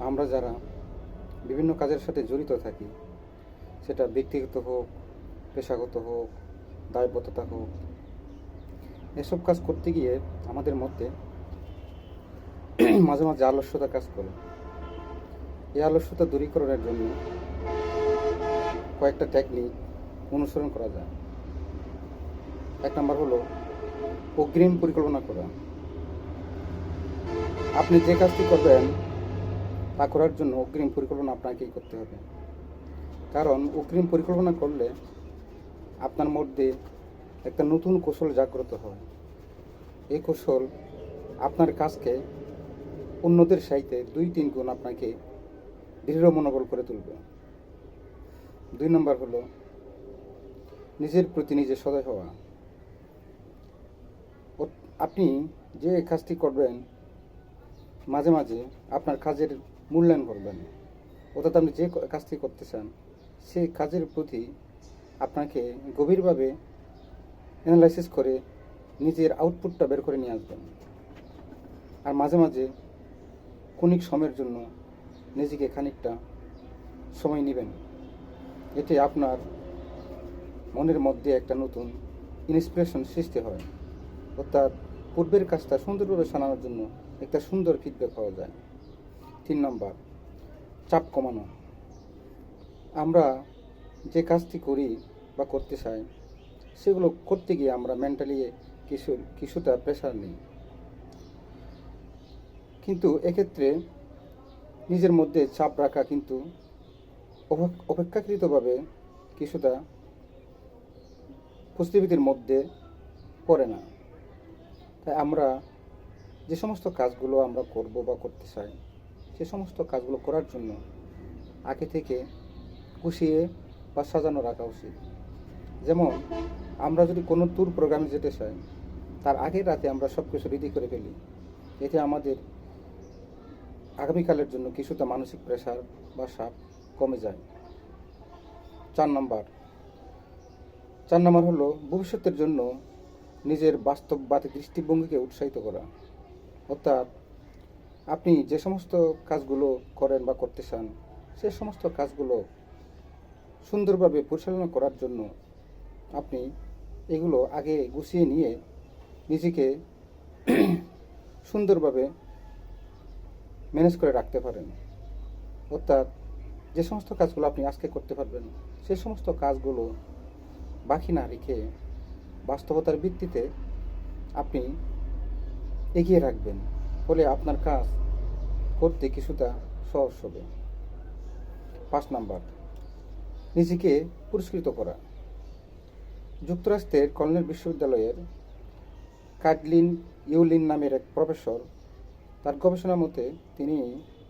আমরা যারা বিভিন্ন কাজের সাথে জড়িত থাকি, সেটা ব্যক্তিগত হোক, পেশাগত হোক, দায়বদ্ধতা হোক, এসব কাজ করতে গিয়ে আমাদের মধ্যে মাঝে মাঝে আলস্যতা কাজ করে। এই আলস্যতা দূরীকরণের জন্য কয়েকটা টেকনিক অনুসরণ করা যায়। এক নম্বর হলো অগ্রিম পরিকল্পনা করা। আপনি যে কাজটি করবেন তা করার জন্য অগ্রিম পরিকল্পনা আপনাকেই করতে হবে। কারণ অগ্রিম পরিকল্পনা করলে আপনার মধ্যে একটা নতুন কৌশল জাগ্রত হয়। এই কৌশল আপনার কাজকে অন্যদের সাইতে দুই তিন গুণ আপনাকে দৃঢ় মনোবল করে তুলবে। দুই নম্বর হলো নিজের প্রতি নিজে সদয় হওয়া। আপনি যে কাজটি করবেন, মাঝে মাঝে আপনার কাজের মূল্যায়ন করবেন। অর্থাৎ আপনি যে কাজটি করতে চান সেই কাজের প্রতি আপনাকে গভীরভাবে অ্যানালাইসিস করে নিজের আউটপুটটা বের করে নিয়ে আসবেন। আর মাঝে মাঝে ক্ষণিক সময়ের জন্য নিজেকে খানিকটা সময় নেবেন। এতে আপনার মনের মধ্যে একটা নতুন ইন্সপিরেশন সৃষ্টি হয়। অর্থাৎ পূর্বের কাজটা সুন্দরভাবে শোনানোর জন্য একটা সুন্দর ফিডব্যাক পাওয়া যায়। তিন নম্বর, চাপ কমানো। আমরা যে কাজটি করি বা করতে চাই, সেগুলো করতে গিয়ে আমরা মেন্টালি কিছু, কিছুটা প্রেশার নিই। কিন্তু এক্ষেত্রে নিজের মধ্যে চাপ রাখা কিন্তু অপেক- অপেক্ষাকৃতভাবে কিছুটা পরিস্থিতির মধ্যে পড়ে না। তাই আমরা যে সমস্ত কাজগুলো আমরা করব বা করতে চাই সে সমস্ত কাজগুলো করার জন্য আগে থেকে গুছিয়ে বা সাজানো রাখা উচিত। যেমন, আমরা যদি কোনো ট্যুর প্রোগ্রামে যেতে চাই, তার আগের রাতে আমরা সব কিছু রেডি করে ফেলি। এতে আমাদের আগামীকালের জন্য কিছুটা মানসিক প্রেশার বা চাপ কমে যায়। চার নম্বর। চার নম্বর হলো ভবিষ্যতের জন্য নিজের বাস্তববাদী দৃষ্টিভঙ্গিকে উৎসাহিত করা। অর্থাৎ আপনি যে সমস্ত কাজগুলো করেন বা করতে চান, সে সমস্ত কাজগুলো সুন্দরভাবে পরিচালনা করার জন্য আপনি এগুলো আগে গুছিয়ে নিয়ে নিজেকে সুন্দরভাবে ম্যানেজ করে রাখতে পারেন। অর্থাৎ যে সমস্ত কাজগুলো আপনি আজকে করতে পারবেন, সে সমস্ত কাজগুলো বাকি না রেখে বাস্তবতার ভিত্তিতে আপনি এগিয়ে রাখবেন। ফলে আপনার কাজ করতে কিছুটা সহজ হবে। পাঁচ নাম্বার, নিজেকে পুরস্কৃত করা। যুক্তরাষ্ট্রের কর্নেল বিশ্ববিদ্যালয়ের কাডলিন ইউলিন নামের এক প্রফেসর, তার গবেষণা মতে তিনি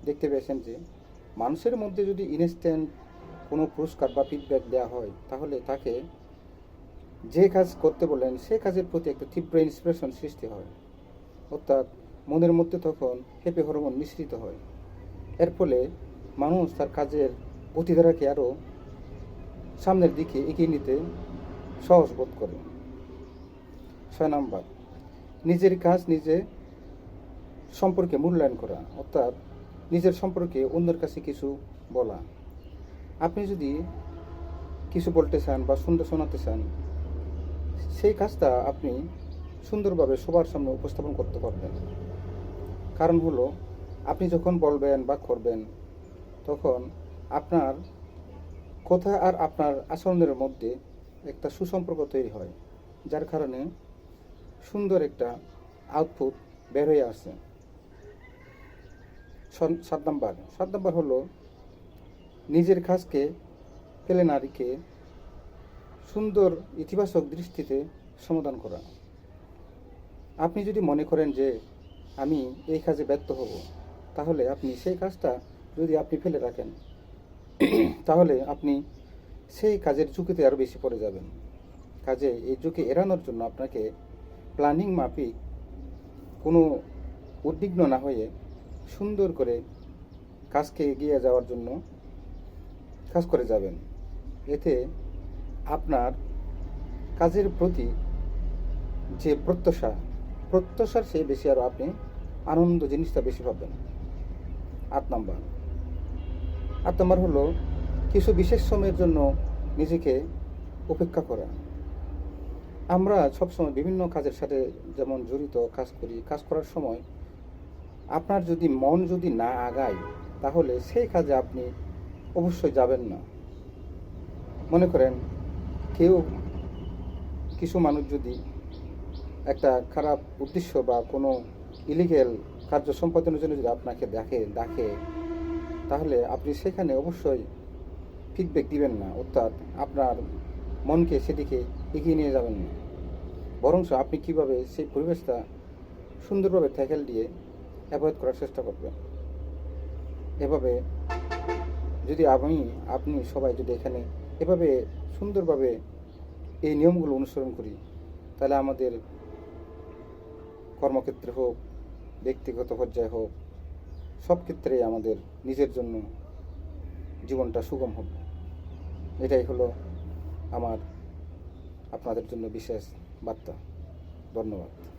দেখতে পেয়েছেন যে, মানুষের মধ্যে যদি ইনস্ট্যান্ট কোনো পুরস্কার বা ফিডব্যাক দেওয়া হয়, তাহলে তাকে যে কাজ করতে বলেন সে কাজের প্রতি একটা তীব্র ইন্সপিরেশন সৃষ্টি হয়। অর্থাৎ মনের মধ্যে তখন হেপে হরমোন মিশ্রিত হয়। এর ফলে মানুষ তার কাজের গতিধারাকে আরও সামনের দিকে এগিয়ে নিতে সহজ বোধ করে। ছয় নম্বর, নিজের কাজ নিজে সম্পর্কে মূল্যায়ন করা, অর্থাৎ নিজের সম্পর্কে অন্যের কাছে কিছু বলা। আপনি যদি কিছু বলতে চান বা সুন্দর শোনাতে চান, সেই কাজটা আপনি সুন্দরভাবে সবার সামনে উপস্থাপন করতে পারবেন। কারণ হলো, আপনি যখন বলবেন বা করবেন, তখন আপনার কথা আর আপনার আচরণের মধ্যে একটা সুসম্পর্ক তৈরি হয়, যার কারণে সুন্দর একটা আউটপুট বের হয়ে আসে। সাত নাম্বার। সাত নাম্বার হলো, নিজের কাজকে ফেলে না রেখে সুন্দর ইতিবাচক দৃষ্টিতে সমাধান করা। আপনি যদি মনে করেন যে আমি এই কাজে ব্যর্থ হব। তাহলে আপনি সেই কাজটা যদি আপনি ফেলে রাখেন, তাহলে আপনি সেই কাজের ঝুঁকিতে আরও বেশি পড়ে যাবেন। কাজে এই ঝুঁকি এড়ানোর জন্য আপনাকে প্ল্যানিং মাফিক কোনো উদ্বিগ্ন না হয়ে সুন্দর করে কাজকে এগিয়ে যাওয়ার জন্য কাজ করে যাবেন। এতে আপনার কাজের প্রতি যে প্রত্যাশা প্রত্যাশার চেয়ে বেশি আরও আপনি আনন্দ জিনিসটা বেশি পাবেন আট নাম্বার। আট নম্বর হলো, কিছু বিশেষ সময়ের জন্য নিজেকে উপেক্ষা করা। আমরা সবসময় বিভিন্ন কাজের সাথে যেমন জড়িত, কাজ করি, কাজ করার সময় আপনার যদি মন যদি না আগায়, তাহলে সেই কাজে আপনি অবশ্যই যাবেন না। মনে করেন, কেউ কিছু মানুষ যদি একটা খারাপ উদ্দেশ্য বা কোনো ইলিগেল কার্য সম্পাদনের জন্য যদি আপনাকে দেখে ডাকে তাহলে আপনি সেখানে অবশ্যই ফিডব্যাক দিবেন না। অর্থাৎ আপনার মনকে সেদিকে এগিয়ে নিয়ে যাবেন না। বরঞ্চ আপনি কীভাবে সেই পরিবেশটা সুন্দরভাবে ট্যাকেল দিয়ে অ্যাভয়েড করার চেষ্টা করবেন। এভাবে যদি আমি, আপনি সবাই যদি এখানে এভাবে সুন্দরভাবে এই নিয়মগুলো অনুসরণ করি, তাহলে আমাদের কর্মক্ষেত্রে হোক, ব্যক্তিগত পর্যায়ে হোক, সব ক্ষেত্রেই আমাদের নিজের জন্য জীবনটা সুগম হবে। এটাই হলো আমার আপনাদের জন্য বিশেষ বার্তা। ধন্যবাদ।